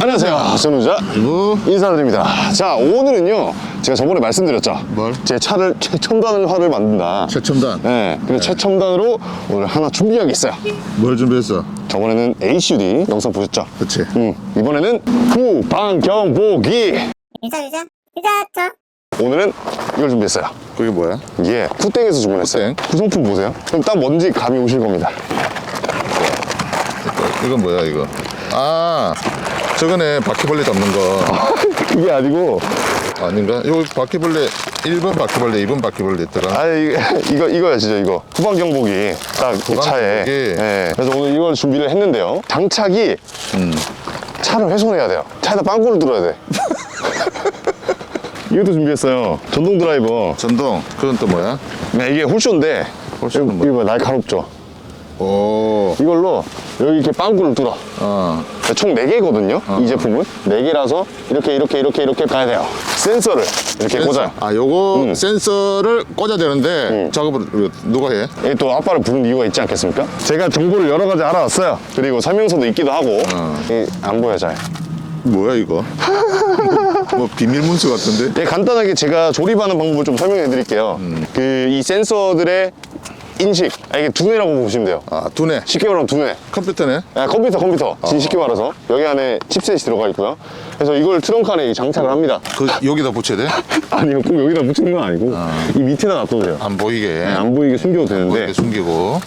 안녕하세요. 전우자 이거 인사드립니다. 자, 오늘은요. 제가 저번에 말씀드렸죠. 뭘? 제 차를 최첨단화를 만든다. 최첨단. 네. 그래서 최첨단으로 오늘 하나 준비한 게 있어요. 뭘 준비했어? 저번에는 HUD 영상 보셨죠? 그치. 음, 이번에는 후방경보기. 유자 유자 유자 저 오늘은 이걸 준비했어요. 그게 뭐야? 이게 쿠땡에서 주문했어요. 쿠땡? 구성품 보세요. 그럼 딱 뭔지 감이 오실 겁니다. 이건 뭐야 이거? 아 저거네 바퀴벌레 잡는 거 그게 아니고, 아닌가? 이거 바퀴벌레 1번 바퀴벌레 2번 바퀴벌레 있더라 아 이거 이거 이거야 진짜 이거 후방 경보기 딱 이 후방경보기. 차에. 네. 그래서 오늘 이걸 준비를 했는데요. 장착이 음. 차를 훼손해야 돼요. 차에다 빵꾸를 뚫어야 돼. 이것도 준비했어요. 전동 드라이버. 전동 그건 또 뭐야? 네, 이게 홀쇼인데 홀쇼는 이거, 뭐야? 이거 날카롭죠. 오 이걸로 여기 이렇게 빵꾸를 뚫어. 어. 총 4개거든요. 이 제품은 4개라서 이렇게 이렇게 이렇게 이렇게 가야 돼요. 센서를 이렇게 꽂아요. 아 요거 음. 센서를 꽂아야 되는데 작업을 이거 누가 해? 이게 또 아빠를 부른 이유가 있지 않겠습니까? 제가 정보를 여러 가지 알아왔어요. 그리고 설명서도 있기도 하고 어. 이안 보여 잘. 뭐야 이거? 뭐 비밀 문서 같은데? 예, 간단하게 제가 조립하는 방법을 좀 설명해 드릴게요. 그이 센서들의 인식, 아, 이게 두뇌라고 보시면 돼요. 아 두뇌 쉽게 말하면 두뇌. 컴퓨터네? 아, 컴퓨터, 컴퓨터. 진 쉽게 말해서. 여기 안에 칩셋이 들어가 있고요. 그래서 이걸 트렁크 안에 장착을 합니다. 그 여기다 붙여야 돼? 아니요, 꼭 여기다 붙이는 건 아니고, 이 밑에다 놔둬도 돼요. 안 보이게 네, 안 보이게 숨겨도 되는데, 이렇게 숨기고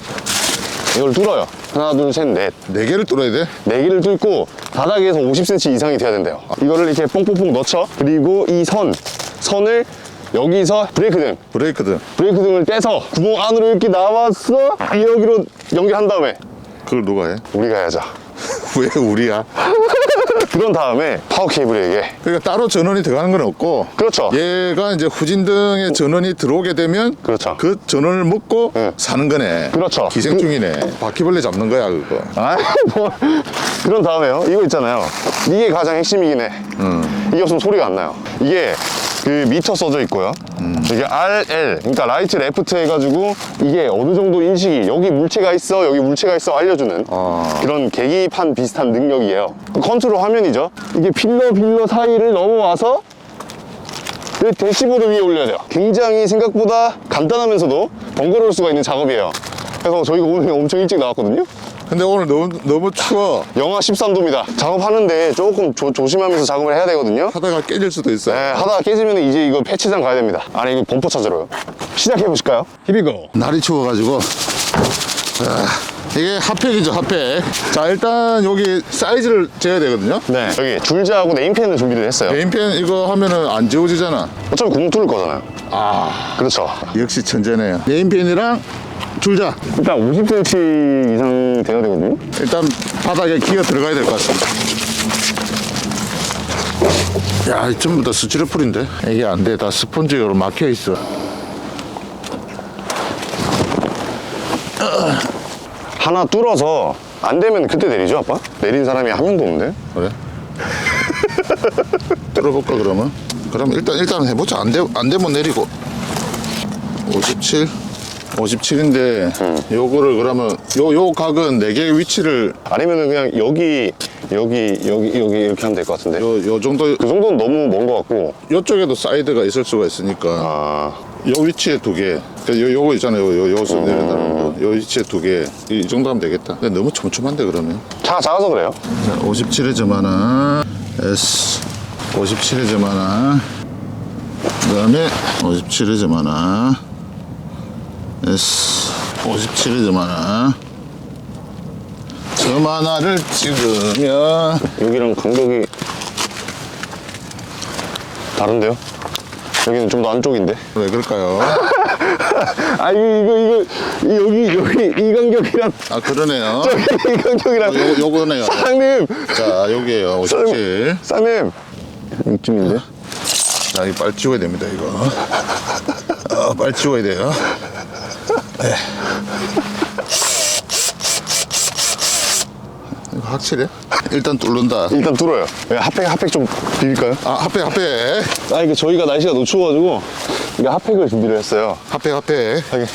이걸 뚫어요. 하나, 둘, 셋, 넷. 네 개를 뚫어야 돼? 네 개를 뚫고 바닥에서 50cm 이상이 돼야 된대요. 이거를 이렇게 뽕뽕뽕 넣죠. 그리고 이 선, 선을 여기서 브레이크 등, 브레이크든 브레이크 등을 떼서 구멍 안으로 이렇게 나와서 여기로 연결한 다음에 그걸 누가 해? 우리가 해야죠. 왜 우리야? 그런 다음에 파워 케이블에게 그러니까 따로 전원이 들어가는 건 없고 그렇죠. 얘가 이제 후진등에 전원이 들어오게 되면 그렇죠. 그 전원을 먹고 네. 사는 거네 그렇죠. 기생충이네 바퀴벌레 잡는 거야 그거 아, 뭐 그런 다음에요. 이거 있잖아요. 이게 가장 핵심이긴 해. 이게 없으면 소리가 안 나요. 이게 그 미터 써져 있고요. 이게 RL, 그러니까 라이트 레프트 해가지고 이게 어느 정도 인식이 여기 물체가 있어, 여기 물체가 있어 알려주는 아. 그런 계기판 비슷한 능력이에요. 그 컨트롤 화면이죠. 이게 필러 필러 사이를 넘어와서 그 대시보드 위에 올려야 돼요. 굉장히 생각보다 간단하면서도 번거로울 수가 있는 작업이에요. 그래서 저희가 오늘 엄청 일찍 나왔거든요. 근데 오늘 너무 너무 추워 영하 13도입니다. 작업하는데 조금 조, 조심하면서 작업을 해야 되거든요. 하다가 깨질 수도 있어 네, 하다가 깨지면 이제 이거 패치장 가야 됩니다. 아니, 이거 범퍼 찾으러요. 시작해 보실까요? Go. 날이 추워가지고 아, 이게 핫팩이죠 핫팩 자 일단 여기 사이즈를 재야 되거든요 네. 여기 줄자하고 네임펜을 준비를 했어요. 네임펜 이거 하면은 안 지워지잖아 어차피 구멍 뚫을 거잖아요. 아 그렇죠. 역시 천재네요 네임펜이랑 줄자 일단 50cm 이상 돼야 되거든요. 일단 바닥에 기어 들어가야 될 것 같습니다. 야, 전부 다 스티로폴인데? 이게 안 돼. 다 스펀지로 막혀 있어. 하나 뚫어서 안 되면 그때 내리죠, 아빠? 내린 사람이 한 명도 없는데? 그래? 들어볼까, 그러면? 그럼 일단, 일단 해보자. 안 돼, 안 되면 내리고. 57? 57인데, 요거를 그러면, 요, 요 각은 4개의 위치를, 아니면은 그냥 여기, 여기, 여기, 여기 이렇게 하면 될 것 같은데. 요, 요 정도, 그 정도는 너무 먼 것 같고. 요쪽에도 사이드가 있을 수가 있으니까. 아, 요 위치에 두 개. 그 요, 요거 있잖아요. 요, 요, 요서 내려다는 거. 요 위치에 두 개. 이, 이 정도 하면 되겠다. 근데 너무 촘촘한데, 그러면. 차가 작아서 그래요. 자, 57의 점 하나. S. 57의 점 하나. 그 다음에 57의 점하 나. S. 57의 점 하나. 점 하나를 찍으면. 여기랑 간격이 다른데요? 여기는 좀 더 안쪽인데. 왜 그럴까요? 아 이거 이거 이거 여기 여기 이 간격이랑 아, 그러네요. 저기 이 간격이랑 요, 요거네요. 사장님 자, 여기에요. 57. 사장님 이쯤인데 자, 이거 빨리 치워야 됩니다, 이거. 어, 빨리 치워야 돼요. 네. 이거 확실해? 일단 뚫는다. 일단 뚫어요 예, 핫팩 핫팩 좀 비빌까요? 아, 핫팩, 핫팩. 아 이게 저희가 날씨가 너무 추워가지고 이게 핫팩을 준비를 했어요 핫팩, 핫팩. 하게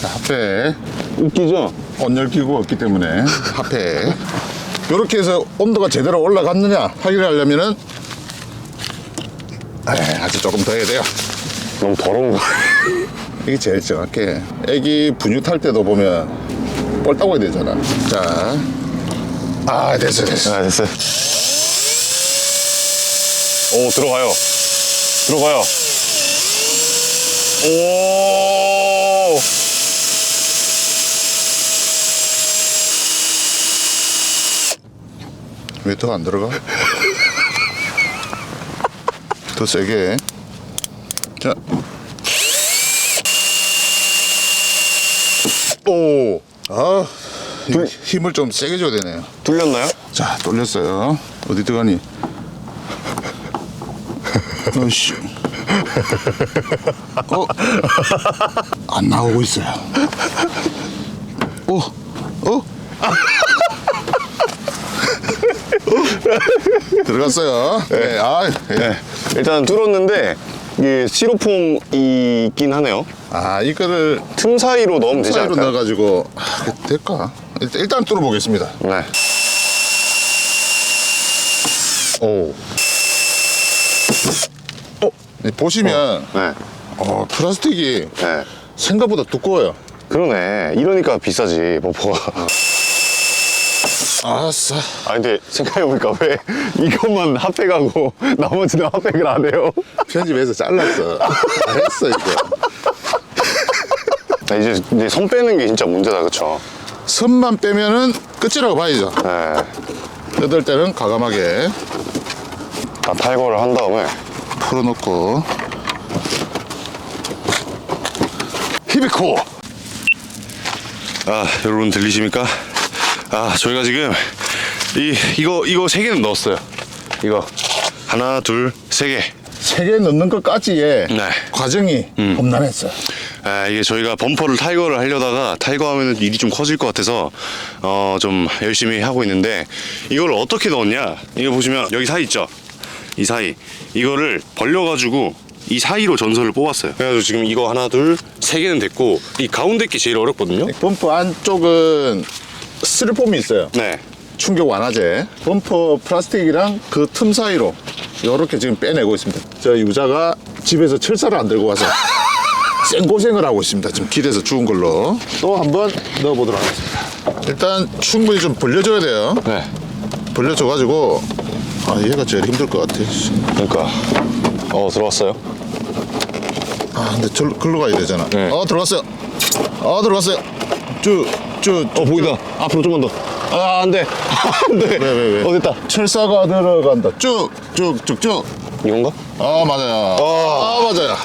자, 핫팩. 웃기죠? 온열 기구가 없기 때문에 핫팩. 이렇게 해서 온도가 제대로 올라갔느냐 확인하려면은 에, 아주 조금 더 해야 돼요. 너무 더러운 거. 이게 제일 정확해. 애기 분유 탈 때도 보면 뻘 따고 되잖아. 자, 아 됐어 됐어. 아, 됐어요. 오, 들어가요. 들어가요. 오! 왜 더 안 들어가? 더 세게. 자. 오. 아, 힘- 힘을 좀 세게 줘야 되네요. 뚫렸나요? 자, 돌렸어요. 어디 들어가니? 어씨. 어? 안 나오고 있어요. 오, 어? 들어갔어요. 네, 아, 예. 네. 일단 뚫었는데, 이게 스티로폼이 있긴 하네요. 아, 이거를 틈 사이로 넣으면 되지 사이로 않을까요? 넣어가지고 아, 될까? 일단, 일단 뚫어보겠습니다. 네. 오. 네, 보시면 네. 어, 플라스틱이 네. 생각보다 두꺼워요. 그러네. 이러니까 비싸지, 버퍼가. 아싸. 아, 근데 생각해보니까 왜 이것만 핫팩하고 나머지는 핫팩을 안 해요? 편집해서 잘랐어. 잘했어 이거. 나 이제, 이제 손 빼는 게 진짜 문제다, 그쵸? 선만 빼면은 끝이라고 봐야죠. 네. 뜯을 때는 과감하게 다 탈거를 한 다음에. 풀어놓고 히비코! 아, 여러분 들리십니까? 아, 저희가 지금 이, 이거, 이거 세 개는 넣었어요. 이거. 하나, 둘, 세 개. 세 개 넣는 것까지의 네. 과정이 험난했어요. 아, 이게 저희가 범퍼를 탈거를 하려다가 탈거하면 일이 좀 커질 것 같아서 어, 좀 열심히 하고 있는데 이걸 어떻게 넣었냐? 이거 보시면 여기 사이 있죠? 이 사이 이거를 벌려가지고 이 사이로 전선을 뽑았어요. 그래가지고 지금 이거 하나 둘 세 개는 됐고 이 가운데 게 제일 어렵거든요. 범퍼 안쪽은 스티로폼이 있어요. 네. 충격 완화제. 범퍼 플라스틱이랑 그 틈 사이로 이렇게 지금 빼내고 있습니다. 저 유자가 집에서 철사를 안 들고 와서 생고생을 하고 있습니다. 지금 길에서 죽은 걸로. 또 한 번 넣어보도록 하겠습니다. 일단 충분히 좀 벌려줘야 돼요. 네. 벌려줘가지고 아 얘가 제일 힘들 것 같아. 그러니까 어 들어왔어요. 아 근데 저 글로 가야 되잖아. 네. 어 들어갔어요. 어 들어갔어요. 쭉쭉 어 보인다. 앞으로 좀만 더. 아 안돼. 안돼. 왜, 왜, 왜? 어 됐다. 철사가 들어간다. 쭉쭉쭉쭉. 이건가? 아 맞아요. 아 맞아요.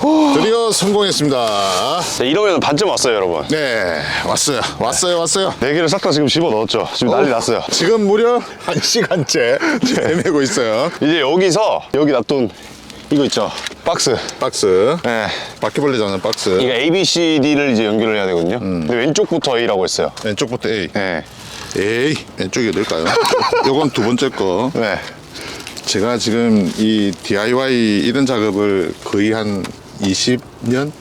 드디어 성공했습니다. 네, 이러면 반점 왔어요 여러분. 네 왔어요. 왔어요. 왔어요. 네 개를 싹 다 지금 집어 넣었죠. 지금 난리 났어요. 지금 무려 한 시간째 헤매고 있어요. 이제 여기서 여기 놔둔 이거 있죠 박스 박스. 네. 바퀴벌레 잡는 박스. 이거 A, B, C, D를 이제 연결을 해야 되거든요 근데 왼쪽부터 A라고 했어요 왼쪽부터 A. 네. 에이 왼쪽이 어딜까요? 요건 두 번째 거. 네. 제가 지금 이 DIY 이런 작업을 거의 한 20년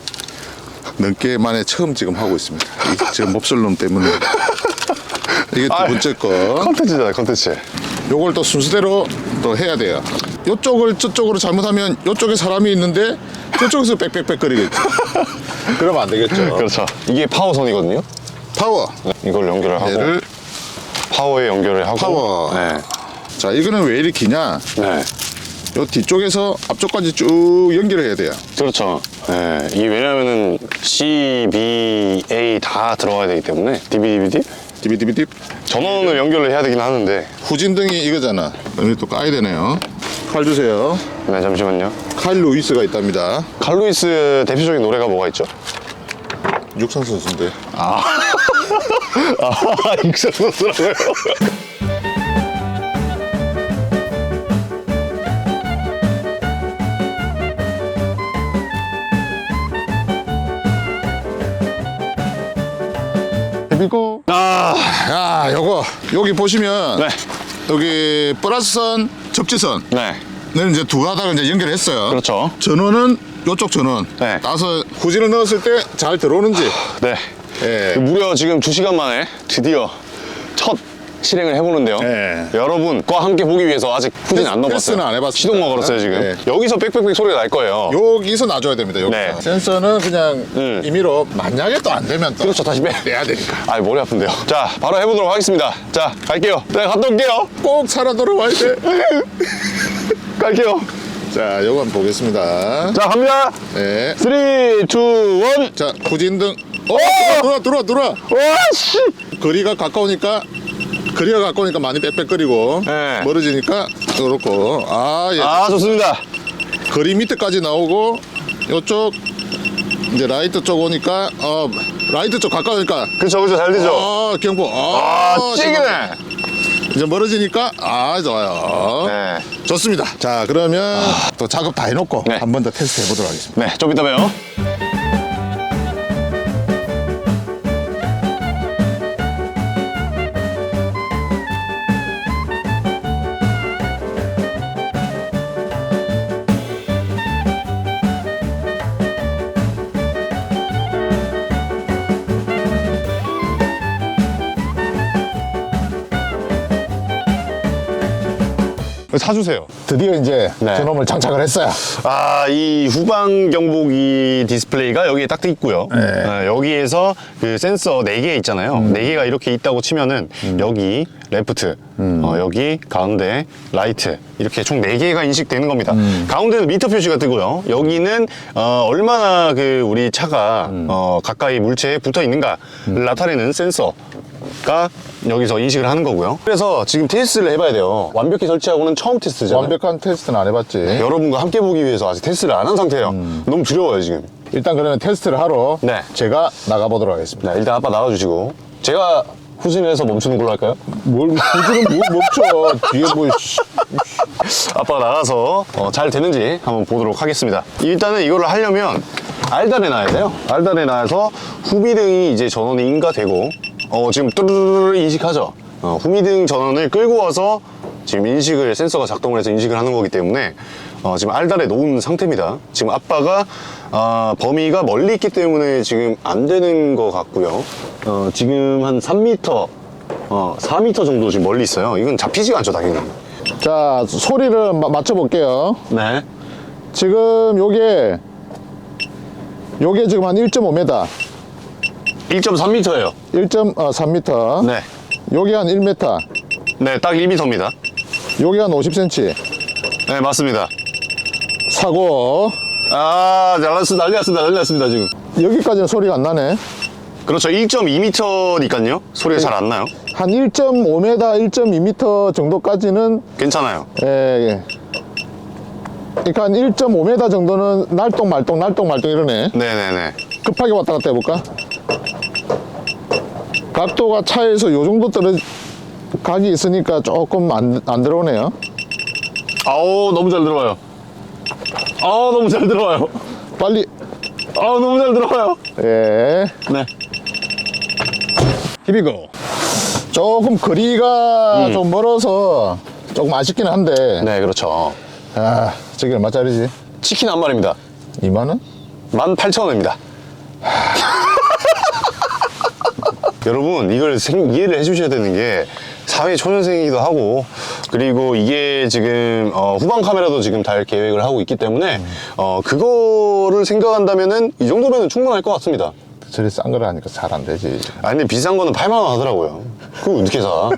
넘게 만에 처음 지금 하고 있습니다. 이 지금 몹쓸놈 때문에. 이게 두. 번째 거. 컨텐츠잖아요 컨텐츠 요걸 또 순서대로 또 해야 돼요. 요쪽을 저쪽으로 잘못하면 요쪽에 사람이 있는데 저쪽에서 빽빽빽 거리겠죠. 그러면 안 되겠죠. 그렇죠 이게 파워선이거든요 파워. 이걸 연결을 하고 얘를 파워에 연결을 하고 파워. 네. 자 이거는 왜 이렇게 기냐? 네. 요 뒤쪽에서 앞쪽까지 쭉 연결해야 돼요. 그렇죠 네. 이게 왜냐면은 C, B, A 다 들어가야 되기 때문에 DBDBD 디비디비디 전원을 연결을 해야 되긴 하는데 후진등이 이거잖아. 여기 또 까야 되네요. 칼 주세요. 네 잠시만요 칼 루이스가 있답니다. 칼루이스 대표적인 노래가 뭐가 있죠? 육상 선수인데. 아 익산 선수라고요? 해비고. 아 야, 요거 여기 보시면 네. 여기 플러스선, 접지선. 네. 는 이제 두 가닥을 이제 연결했어요. 그렇죠. 전원은 요쪽 전원. 네. 따서 후진을 넣었을 때 잘 들어오는지. 네. 예. 무려 지금 2시간 만에 드디어 첫 실행을 해보는데요. 네. 여러분과 함께 보기 위해서 아직 후진 안 넘었어요. 테스트는 안 해봤습니다. 시동만 걸었어요 지금. 네. 여기서 빽빽빽 소리가 날 거예요. 여기서 놔줘야 됩니다. 여기서. 네. 센서는 그냥 음. 임의로 만약에 또 안 되면 또 그렇죠 다시 빼. 빼야 되니까. 아 머리 아픈데요. 자 바로 해보도록 하겠습니다. 자 갈게요. 네 갔다 올게요. 꼭 살아 돌아와야 돼. 갈게요. 자, 요거 한번 보겠습니다. 자 갑니다. 네. 3, 2, 1. 자, 후진등. 어, 들어와, 들어와, 들어와. 와씨. 거리가 가까우니까 거리가 가까우니까 많이 빽빽거리고 네. 멀어지니까 그렇고 아, 예. 아 좋습니다. 거리 밑에까지 나오고 요쪽 이제 라이트 쪽 오니까 어 라이트 쪽 가까우니까 그쵸 그쵸 잘 되죠. 아 경보 아 아, 찌기네. 이제 멀어지니까 아 좋아요 네. 좋습니다 자 그러면 또 작업 다 해놓고 네. 한 번 더 테스트 해보도록 하겠습니다 네, 좀 이따 봬요. 사주세요. 드디어 이제 네. 저놈을 장착을 했어요 아, 이 후방 경보기 디스플레이가 여기에 딱 있고요. 네. 어, 여기에서 그 센서 4개 있잖아요. 네 4개가 이렇게 있다고 치면은 여기 레프트, 어, 여기 가운데 라이트 이렇게 총 4개가 인식되는 겁니다. 가운데는 미터 표시가 뜨고요. 여기는 어, 얼마나 그 우리 차가 어, 가까이 물체에 붙어 있는가를 나타내는 센서 가 여기서 인식을 하는 거고요. 그래서 지금 테스트를 해봐야 돼요. 완벽히 설치하고는 처음 테스트잖아요. 완벽한 테스트는 안 해봤지 여러분과 함께 보기 위해서 아직 테스트를 안 한 상태예요. 너무 두려워요 지금. 일단 그러면 테스트를 하러 네. 제가 나가보도록 하겠습니다 네, 일단 아빠 나와주시고 제가 후진을 해서 멈추는 걸로 할까요? 뭘 후진은 뭐 멈춰 뒤에 뭐 씨. 아빠가 나가서 어, 잘 되는지 한번 보도록 하겠습니다. 일단은 이거를 하려면 알단에 놔야 돼요. 알단에 놔서 후미등이 이제 전원이 인가되고 어, 지금 뚜루루루 인식하죠. 어, 후미등 전원을 끌고 와서 지금 인식을 센서가 작동을 해서 인식을 하는 거기 때문에 어, 지금 알단에 놓은 상태입니다. 지금 아빠가 아, 범위가 멀리 있기 때문에 지금 안 되는 것 같고요. 어, 지금 한 3m, 어, 4m 정도 지금 멀리 있어요. 이건 잡히지가 않죠, 당연히. 자 소리를 마- 맞춰볼게요 네. 지금 요게 요게 지금 한 1.5m 1.3m예요. 1.3m 네. 요게 한 1m 네, 딱 1m입니다. 요게 한 50cm 네, 맞습니다. 사고 아, 났습니다, 난리 났습니다, 지금. 여기까지는 소리가 안 나네 그렇죠. 1.2m니까요. 소리가 잘 안 나요. 한 1.5m 1.2m 정도까지는 괜찮아요. 예, 예. 그러니까 한 1.5m 정도는 날똥 말똥 날똥 말똥 이러네 네네네. 급하게 왔다 갔다 해볼까 각도가 차에서 요 정도 떨어 각이 있으니까 조금 안, 안 들어오네요 아우, 너무 잘 들어와요. 아우, 너무 잘 들어와요. 빨리 아우, 너무 잘 들어와요. 예 네. 히비고 조금 거리가 좀 멀어서 조금 아쉽긴 한데 네, 그렇죠. 아 저기 얼마짜리지? 치킨 한 마리입니다. 2만원? 18,000원입니다. 여러분 이걸 생- 이해를 해주셔야 되는 게 사회 초년생이기도 하고 그리고 이게 지금 어, 후방 카메라도 지금 달 계획을 하고 있기 때문에 어, 그거를 생각한다면은 이 정도면은 충분할 것 같습니다. 저리 싼 거를 하니까 잘 안 되지 아 근데 비싼 거는 8만 원 하더라고요. 그거 어떻게 사?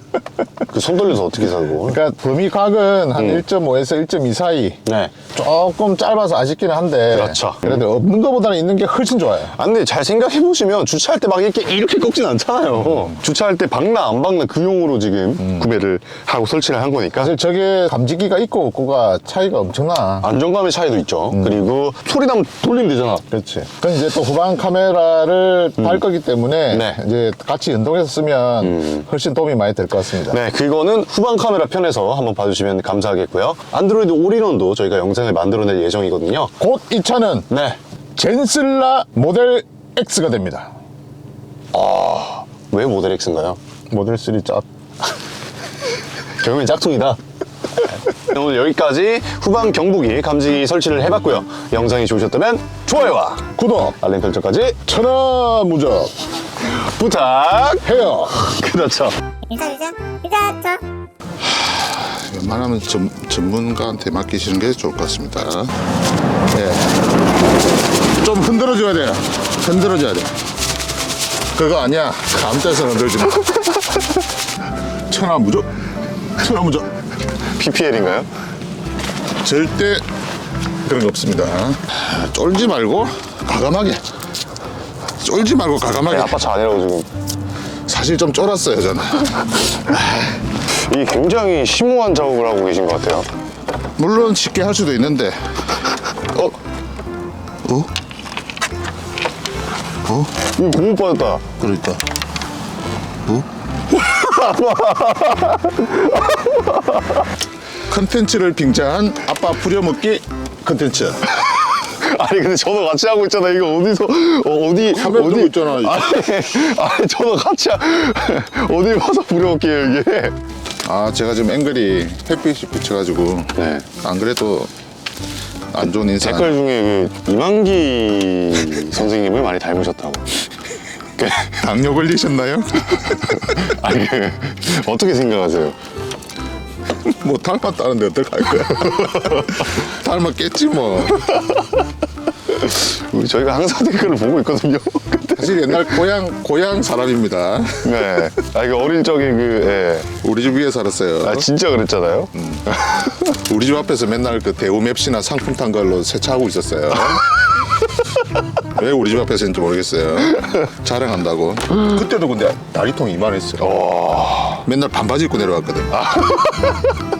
그 손 돌려서 어떻게 사고? 그러니까 범위 각은 한 1.5에서 1.2 사이 네. 조금 짧아서 아쉽긴 한데 그렇죠. 그래도 없는 것보다는 있는 게 훨씬 좋아요 아, 근데 잘 생각해 보시면 주차할 때 막 이렇게 이렇게 꺾진 않잖아요. 주차할 때 박나 안 박나 그 용으로 지금 구매를 하고 설치를 한 거니까 사실 저게 감지기가 있고 없고가 차이가 엄청나 안정감의 차이도 있죠. 그리고 소리 나면 돌리면 되잖아. 그렇지 그건 이제 또 후방 카메라를 달 거기 때문에 네. 이제 같이 연동해서 쓰면 훨씬 도움이 많이 될 것 같습니다 네, 그거는 후방 카메라 편에서 한번 봐주시면 감사하겠고요. 안드로이드 올인원도 저희가 영상을 만들어낼 예정이거든요. 곧 이 차는 네. 젠슬라 모델 X가 됩니다 왜 모델 X인가요? 모델 3 짭. 결국엔 짝퉁이다. 네, 오늘 여기까지 후방 경보기 감지 설치를 해봤고요. 영상이 좋으셨다면 좋아요와 구독 알림 설정까지 천하 무적 부탁해요. 해요 그렇죠. 유자 유자 유자 저 웬만하면 전, 전문가한테 맡기시는 게 좋을 것 같습니다. 예. 좀 흔들어줘야 돼요. 흔들어줘야 돼. 그거 아니야. 데서나 흔들지 마. 천하무적. 천하무적. PPL인가요? 절대 그런 거 없습니다. 쫄지 말고 과감하게. 쫄지 말고 과감하게. 아니, 아빠 차 아니라고 지금. 사실 좀 쫄았어요, 저는. 이게 굉장히 심오한 작업을 하고 계신 것 같아요. 물론 쉽게 할 수도 있는데. 어? 어? 어? 이거 고무 빠졌다. 그러니까. 어? 컨텐츠를 빙자한 아빠 부려먹기 컨텐츠. 아니 근데 저도 같이 하고 있잖아. 이거 어디서 어, 디 카메라 들고 있잖아. 아니, 아니 저도 같이 하, 어디 와서 부려올게요 이게. 아 제가 지금 앵글이 햇빛이 비쳐가지고 네. 안 그래도 안 좋은 인상. 댓글 중에 그 이만기 선생님을 많이 닮으셨다고. 그, 당뇨 걸리셨나요? 아니 그, 어떻게 생각하세요? 뭐 닮았다는데 어떡할 거야? 닮았겠지 뭐. 저희가 항상 댓글을 보고 있거든요. 사실 옛날 고향 고향 사람입니다. 네. 아 이거 어릴 적에 그 예. 우리 집 위에 살았어요. 아 진짜 그랬잖아요. 우리 집 앞에서 맨날 그 대우 맵시나 상품 탄 걸로 세차하고 있었어요. 왜 우리 집 앞에서 했는지 모르겠어요. 자랑한다고. 그때도 근데 다리통 이만했어요. 맨날 반바지 입고 내려왔거든.